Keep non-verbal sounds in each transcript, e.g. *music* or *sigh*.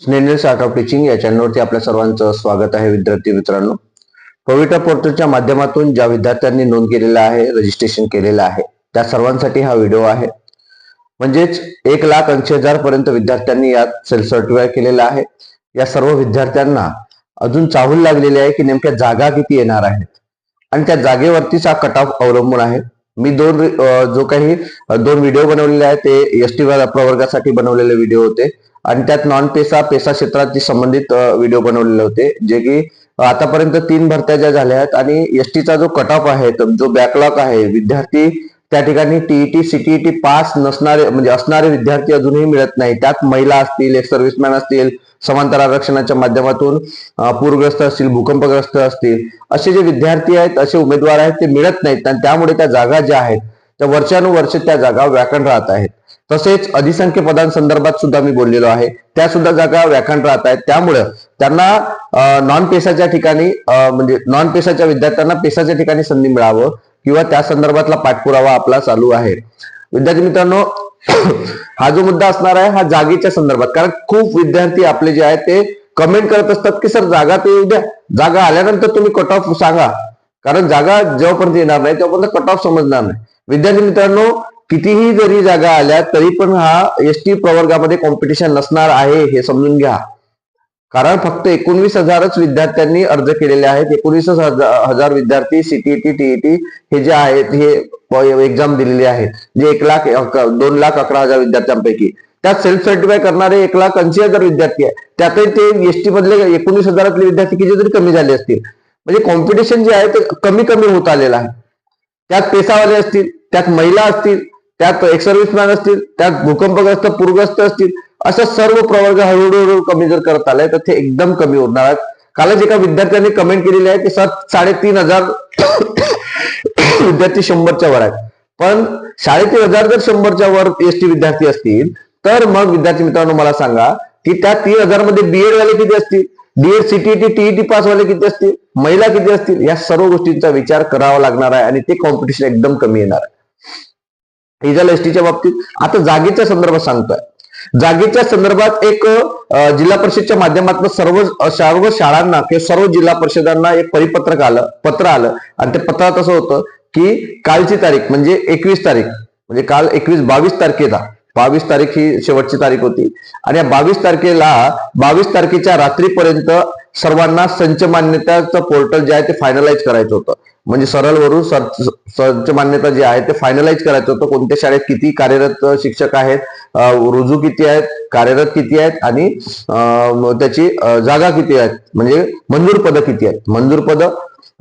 Snehal art of teaching या चॅनलवरती आपल्या सर्वांचं स्वागत आहे विद्यार्थी मित्रांनो. कविता पोर्टलच्या माध्यमातून ज्या विद्यार्थ्यांनी नोंद केलेलं आहे रजिस्ट्रेशन केलेलं आहे त्या सर्वांसाठी हा व्हिडिओ आहे. म्हणजेच एक लाख ऐंशी हजार पर्यंत विद्यार्थ्यांनी यात सेल्फ सर्टिफाय केलेलं आहे. या सर्व विद्यार्थ्यांना अजून चाहूल लागलेली आहे की नेमक्या जागा किती येणार आहेत? आणि त्या जागेवरतीच हा कट ऑफ अवलंबून आहे. मी दोन जो काही दोन व्हिडिओ बनवलेले आहेत ते एस टी प्रवर्गासाठी बनवलेले व्हिडिओ होते. आणि त्यात नॉन पेसा पेसा क्षेत्राशी संबंधित व्हिडिओ बनवलेले होते. जे की आतापर्यंत तीन भरत्या ज्या झाल्या आहेत आणि एस टीचा जो कट ऑफ आहे जो बॅकलॉग आहे विद्यार्थी त्या ठिकाणी टीईटी सीटीईटी पास नसणारे म्हणजे असणारे विद्यार्थी अजूनही मिळत नाही. त्यात महिला असतील एक सर्व्हिसमॅन असतील समांतर आरक्षणाच्या माध्यमातून पूरग्रस्त असतील भूकंपग्रस्त असतील असे जे विद्यार्थी आहेत असे उमेदवार आहेत ते मिळत नाहीत. आणि त्यामुळे त्या जागा ज्या आहेत त्या वर्षानुवर्ष त्या जागा व्याकण राहत आहेत. तसेच अधिसंख्य पदांसंदर्भात सुद्धा मी बोललेलो आहे. त्या सुद्धा जागा व्याकरण राहत आहेत. त्यामुळं त्यांना नॉन पेसाच्या ठिकाणी म्हणजे नॉन पेसाच्या विद्यार्थ्यांना पेसाच्या ठिकाणी संधी मिळावं किंवा त्या संदर्भातला पाठपुरावा आपला चालू आहे. विद्यार्थी मित्रांनो *coughs* हा जो मुद्दा असणार आहे हा जागेच्या संदर्भात. कारण खूप विद्यार्थी आपले जे आहेत ते कमेंट करत असतात की सर जागा ते येऊ द्या. जागा आल्यानंतर तुम्ही कट ऑफ सांगा. कारण जागा जेव्हापर्यंत येणार नाही तेव्हापर्यंत कट ऑफ समजणार नाही. विद्यार्थी मित्रांनो कितीही जरी जागा आल्या तरी पण हा एस टी प्रवर्गामध्ये कॉम्पिटिशन नसणार आहे हे समजून घ्या. कारण फक्त एकोणवीस हजारच विद्यार्थ्यांनी अर्ज केलेले आहेत. एकोणीस हजार विद्यार्थी सीटीईटी टीईटी हे जे आहेत हे एक्झाम दिलेले आहेत. जे एक लाख दोन लाख अकरा हजार विद्यार्थ्यांपैकी. त्यात सेल्फ सर्टिफाय करणारे एक लाख ऐंशी हजार विद्यार्थी आहे त्यातही ते एसटी मधले एकोणीस हजारातले विद्यार्थी किती जरी कमी झाले असतील. म्हणजे कॉम्पिटिशन जे आहे ते कमी कमी होत आलेलं आहे. त्यात पेसावाले असतील त्यात महिला असतील त्यात एक सर्व्हिसमॅन असतील त्यात भूकंपग्रस्त पूरग्रस्त असतील असं सर्व प्रवर्ग हळूहळू कमी जर करत आलाय तर ते एकदम कमी होणार आहेत. कालच एका विद्यार्थ्यांनी कमेंट केलेली आहे की सर साडेतीन हजार *coughs* विद्यार्थी शंभरच्या वर आहेत. पण साडेतीन हजार जर शंभरच्या वर एस टी विद्यार्थी असतील तर मग विद्यार्थी मित्रांनो मला सांगा की त्या तीन हजारमध्ये बीएड वाले किती असतील? डीएड सीटीईटी टीईटी पास वाले किती असतील? महिला किती असतील? या सर्व गोष्टींचा विचार करावा लागणार आहे आणि ते कॉम्पिटिशन एकदम कमी येणार आहे. हे झालं एसटीच्या बाबतीत. आता जागेच्या संदर्भात सांगतोय. जागेच्या संदर्भात एक जिल्हा परिषदच्या माध्यमातून सर्व सर्व शाळांना किंवा सर्व जिल्हा परिषदांना एक परिपत्रक आलं पत्र आलं. आणि ते पत्रात असं होतं की कालची तारीख म्हणजे एकवीस तारीख म्हणजे काल एकवीस बावीस तारखेला बावीस तारीख ही शेवटची तारीख होती. आणि या बावीस तारखेला बावीस तारखेच्या रात्रीपर्यंत सर्वांना संच मान्यताचं पोर्टल जे आहे ते फायनलाइज करायचं होतं. म्हणजे सरळ वरून संच मान्यता जे आहे ते फायनलाइज करायचं होतं. कोणत्या शाळेत किती कार्यरत शिक्षक आहेत रुजू किती आहेत कार्यरत किती आहेत आणि त्याची जागा किती आहेत म्हणजे मंजूर पद किती आहेत. मंजूर पद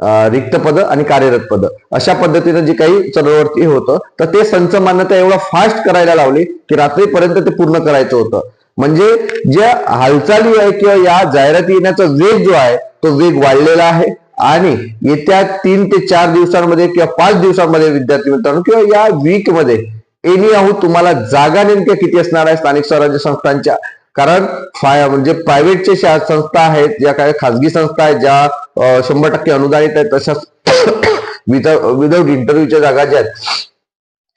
रिक्त पद आणि कार्यरत पद. अशा पद्धतीनं जे काही चळवळती होतं तर ते संच मान्यता एवढं फास्ट करायला लावली की रात्रीपर्यंत ते पूर्ण करायचं होतं. म्हणजे ज्या हालचाली आहे किंवा या जाहिराती येण्याचा वेग जो आहे तो वेग वाढलेला आहे. आणि येत्या तीन ते चार दिवसांमध्ये किंवा पाच दिवसांमध्ये विद्यार्थी मित्रांनो किंवा या वीकमध्ये एनी आहोत तुम्हाला जागा नेमक्या किती असणार आहे? स्थानिक स्वराज्य संस्थांच्या कारण फाय म्हणजे प्रायव्हेटचे संस्था आहेत ज्या काही खाजगी संस्था आहेत ज्या शंभर टक्के अनुदानित आहेत तशाच *coughs* विदाउट इंटरव्ह्यूच्या जागा ज्या आहेत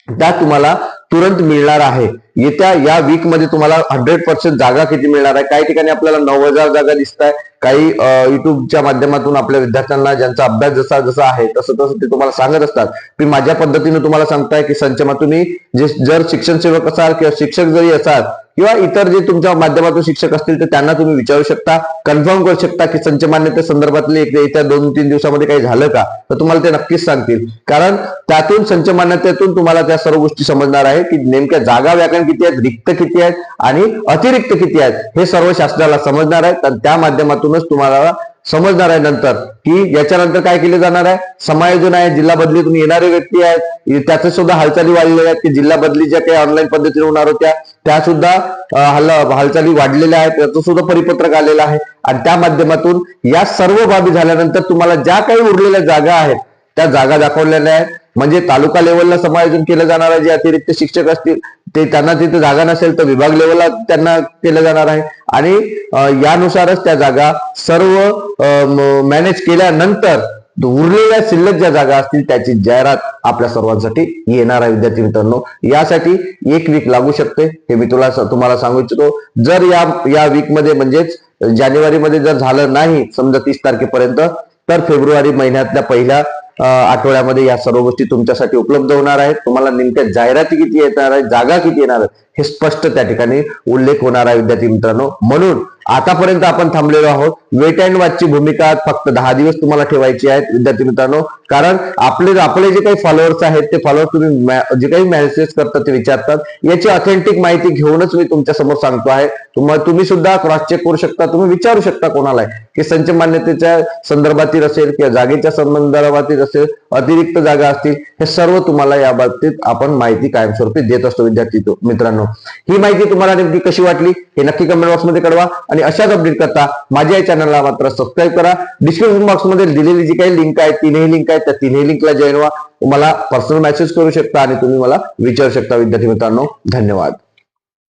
त्या तुम्हाला तुरंत मिळणार आहे. येत्या या वीकमध्ये तुम्हाला हंड्रेड पर्सेंट जागा किती मिळणार आहे? काही ठिकाणी आपल्याला नऊ हजार जागा दिसत आहे काही युट्यूबच्या माध्यमातून आपल्या विद्यार्थ्यांना ज्यांचा अभ्यास जसा जसा आहे तसं तसं ते तुम्हाला सांगत असतात. मी माझ्या पद्धतीने तुम्हाला सांगताय की संचमा तुम्ही जे जर शिक्षण सेवक असाल किंवा शिक्षक जरी असाल किंवा इतर जे तुमच्या माध्यमातून शिक्षक असतील तर त्यांना तुम्ही विचारू शकता कन्फर्म करू शकता की संच मान्यते संदर्भातले एक- येत्या दोन तीन दिवसामध्ये काही झालं का? तर तुम्हाला ते नक्कीच सांगतील. कारण त्यातून संच मान्यतेतून तुम्हाला त्या सर्व गोष्टी समजणार आहे की नेमक्या जागा व्याकरण किती आहेत रिक्त किती आहेत आणि अतिरिक्त किती आहेत हे सर्व शास्त्राला समजणार आहेत आणि त्या माध्यमातूनच तुम्हाला समजणार आहे नंतर. की याच्यानंतर काय केले जाणार आहे? समायोजन आहे जिल्हा बदलीतून येणारे व्यक्ती आहेत. त्याचे सुद्धा हालचाली वाढलेल्या आहेत की जिल्हा बदली ज्या काही ऑनलाईन पद्धतीने होणार होत्या. त्या सुद्धा हाल हालचाली वाढलेल्या आहेत. त्याचं सुद्धा परिपत्रक आलेलं आहे. आणि त्या माध्यमातून या सर्व बाबी झाल्यानंतर तुम्हाला ज्या काही उरलेल्या जागा आहेत त्या जागा दाखवलेल्या आहेत. म्हणजे तालुका लेवलला समायोजन केलं जाणार आहे. जे अतिरिक्त शिक्षक असतील ते त्यांना तिथे जागा नसेल तर विभाग लेवलला त्यांना केलं जाणार आहे. आणि यानुसारच त्या जागा सर्व मॅनेज केल्यानंतर उरलेल्या शिल्लक ज्या जागा असतील त्याची जाहिरात आपल्या सर्वांसाठी येणार आहे विद्यार्थी मित्रांनो. यासाठी एक वीक लागू शकते. हे मी तुला तुम्हाला सांगू इच्छितो. जर या या वीकमध्ये म्हणजेच जानेवारी मध्ये जर झालं नाही समजा तीस तारखेपर्यंत तर फेब्रुवारी महिन्यातल्या पहिल्या आठवड्यामध्ये या सर्व गोष्टी तुमच्यासाठी उपलब्ध होणार आहेत. तुम्हाला नेमक्या जाहिराती किती येणार आहेत जागा किती येणार आहेत हे स्पष्ट त्या ठिकाणी उल्लेख होणार आहे विद्यार्थी मित्रांनो. म्हणून आतापर्यंत आपण थांबलेलो आहोत. वेट अँड वॉचची भूमिका फक्त दहा दिवस तुम्हाला ठेवायची आहेत विद्यार्थी मित्रांनो. कारण आपले आपले जे काही फॉलोअर्स आहेत ते फॉलोअर्स तुम्ही जे काही मेसेज करतात ते विचारतात. याची ऑथेंटिक माहिती घेऊनच मी तुमच्यासमोर सांगतो आहे. तुम्हाला तुम्ही सुद्धा क्रॉस चेक करू शकता. तुम्ही विचारू शकता कोणाला की संच मान्यतेच्या संदर्भातील असेल किंवा जागेच्या संदर्भातील असेल अतिरिक्त जागा असतील हे सर्व तुम्हाला या बाबतीत आपण माहिती कायमस्वरूपी देत असतो विद्यार्थी तो- मित्रांनो ही माहिती तुम्हाला नेमकी कशी वाटली हे नक्की कमेंट बॉक्समध्ये कळवा आणि अशाच अपडेट करता माझ्या या चॅनलला मात्र सबस्क्राईब करा. डिस्क्रिप्शन बॉक्समध्ये दिलेली जी काही लिंक आहे तीनही लिंक आहेत त्या तीनही लिंकला जॉईन व्हा. तुम्हाला पर्सनल मेसेज करू शकता आणि तुम्ही मला विचारू शकता. विद्यार्थी मित्रांनो धन्यवाद.